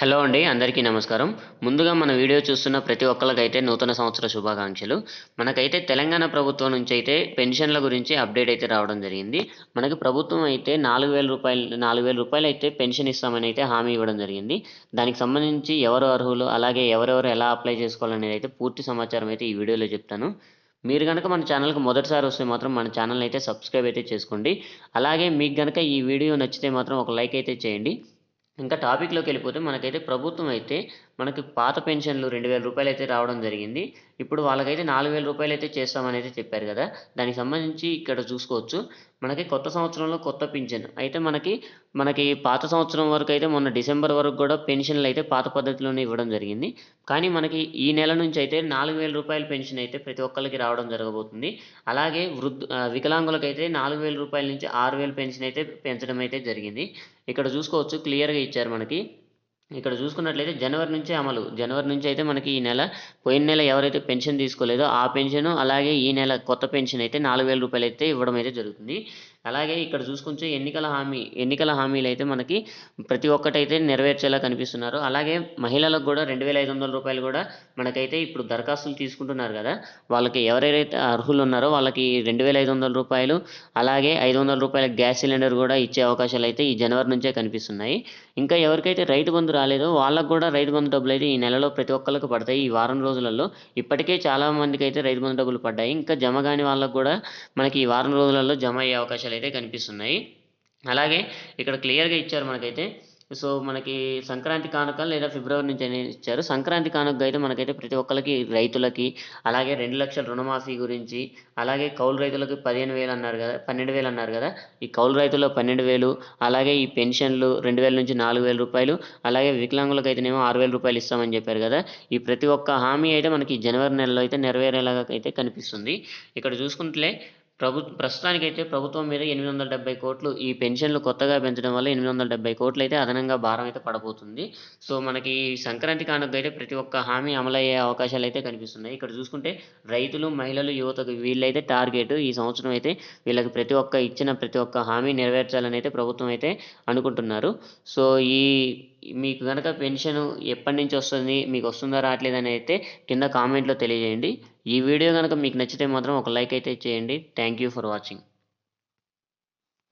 Hello అండి అందరికీ నమస్కారం. ముందుగా మన వీడియో చూస్తున్న ప్రతి ఒక్కరికైతే నూతన సంవత్సర శుభాకాంక్షలు. మనకైతే తెలంగాణ ప్రభుత్వం నుంచి అయితే పెన్షన్ల గురించి అప్డేట్ అయితే రావడం జరిగింది. మనకి ప్రభుత్వం అయితే నాలుగు వేల రూపాయలు నాలుగు వేల రూపాయలు అయితే పెన్షన్ ఇస్తామని అయితే హామీ ఇవ్వడం జరిగింది. దానికి సంబంధించి ఎవరు అర్హులు అలాగే ఎవరెవరు ఎలా అప్లై చేసుకోవాలనేది అయితే పూర్తి సమాచారం అయితే ఈ వీడియోలో చెప్తాను. మీరు కనుక మన ఛానల్కి మొదటిసారి వస్తే మాత్రం మన ఛానల్ అయితే సబ్స్క్రైబ్ అయితే చేసుకోండి. అలాగే మీకు కనుక ఈ వీడియో నచ్చితే మాత్రం ఒక లైక్ అయితే చేయండి. ఇంకా టాపిక్లోకి వెళ్ళిపోతే మనకైతే ప్రభుత్వం అయితే మనకి పాత పెన్షన్లు రెండు వేల రూపాయలు అయితే రావడం జరిగింది. ఇప్పుడు వాళ్ళకైతే నాలుగు వేల రూపాయలు అయితే చేస్తామని అయితే చెప్పారు కదా. దానికి సంబంధించి ఇక్కడ చూసుకోవచ్చు. మనకి కొత్త సంవత్సరంలో కొత్త పింఛన్. అయితే మనకి మనకి పాత సంవత్సరం వరకు అయితే మొన్న డిసెంబర్ వరకు కూడా పెన్షన్లు అయితే పాత పద్ధతిలోనే ఇవ్వడం జరిగింది. కానీ మనకి ఈ నెల నుంచి అయితే నాలుగు వేల రూపాయల పెన్షన్ అయితే ప్రతి ఒక్కరికి రావడం జరగబోతుంది. అలాగే వృద్ధ వికలాంగులకైతే నాలుగు వేల రూపాయల నుంచి ఆరు వేల పెన్షన్ అయితే పెంచడం అయితే జరిగింది. ఇక్కడ చూసుకోవచ్చు క్లియర్గా ఇచ్చారు మనకి. ఇక్కడ చూసుకున్నట్లయితే జనవరి నుంచే అమలు. జనవరి నుంచి అయితే మనకి ఈ నెల పోయిన నెల ఎవరైతే పెన్షన్ తీసుకోలేదో ఆ పెన్షన్ అలాగే ఈ నెల కొత్త పెన్షన్ అయితే నాలుగు వేల రూపాయలు అయితే ఇవ్వడం అయితే జరుగుతుంది. అలాగే ఇక్కడ చూసుకుంటే ఎన్నికల హామీ ఎన్నికల హామీలు అయితే మనకి ప్రతి ఒక్కటైతే నెరవేర్చేలా కనిపిస్తున్నారు. అలాగే మహిళలకు కూడా రెండు వేల ఐదు వందల రూపాయలు కూడా మనకైతే ఇప్పుడు దరఖాస్తులు తీసుకుంటున్నారు కదా. వాళ్ళకి ఎవరైతే అర్హులు ఉన్నారో వాళ్ళకి రెండు వేల ఐదు వందల రూపాయలు అలాగే ఐదు వందల రూపాయల గ్యాస్ సిలిండర్ కూడా ఇచ్చే అవకాశాలు అయితే ఈ జనవరి నుంచే కనిపిస్తున్నాయి. ఇంకా ఎవరికైతే రైతు బంధు రాలేదో. వాళ్ళకు కూడా రైతు బంధు డబ్బులు అయితే ఈ నెలలో ప్రతి ఒక్కరికి పడతాయి. ఈ వారం రోజులలో ఇప్పటికే చాలా మందికి అయితే రైతు బంధు డబ్బులు పడ్డాయి. ఇంకా జమ కాని వాళ్ళకు కూడా మనకి ఈ వారం రోజులలో జమ అయ్యే అవకాశాలు అయితే కనిపిస్తున్నాయి. అలాగే ఇక్కడ క్లియర్గా ఇచ్చారు మనకైతే సో మనకి సంక్రాంతి కానుకలు లేదా ఫిబ్రవరి నుంచి అనేది ఇచ్చారు. సంక్రాంతి కానుక అయితే మనకైతే ప్రతి ఒక్కరికి రైతులకి అలాగే రెండు లక్షల రుణమాఫీ గురించి అలాగే కౌలు రైతులకు పదిహేను వేలు అన్నారు కదా పన్నెండు వేలు అన్నారు కదా ఈ కౌలు రైతుల్లో పన్నెండు వేలు అలాగే ఈ పెన్షన్లు రెండు వేల నుంచి నాలుగు వేల రూపాయలు అలాగే వికలాంగులకు అయితేనేమో ఆరు వేల రూపాయలు ఇస్తామని చెప్పారు కదా ఈ ప్రతి ఒక్క హామీ అయితే మనకి జనవరి నెలలో అయితే నెరవేరేలాగా అయితే కనిపిస్తుంది. ఇక్కడ చూసుకుంటే ప్రభు ప్రస్తుతానికైతే ప్రభుత్వం మీద ఎనిమిది వందల డెబ్బై కోట్లు ఈ పెన్షన్లు కొత్తగా పెంచడం వల్ల ఎనిమిది వందల డెబ్బై కోట్లు అయితే అదనంగా భారం అయితే పడబోతుంది. సో మనకి ఈ సంక్రాంతి కానుక అయితే ప్రతి ఒక్క హామీ అమలయ్యే అవకాశాలు అయితే కనిపిస్తున్నాయి. ఇక్కడ చూసుకుంటే రైతులు మహిళలు యువతకు వీళ్ళైతే టార్గెట్ ఈ సంవత్సరం అయితే వీళ్ళకి ప్రతి ఒక్క ఇచ్చిన ప్రతి ఒక్క హామీ నెరవేర్చాలని అయితే ప్రభుత్వం అయితే అనుకుంటున్నారు. సో ఈ మీకు కనుక పెన్షన్ ఎప్పటి నుంచి వస్తుంది మీకు వస్తుందా రావట్లేదని అయితే కింద కామెంట్లో తెలియజేయండి. ఈ వీడియో కనుక మీకు నచ్చితే మాత్రం ఒక లైక్ అయితే చేయండి. Thank you for watching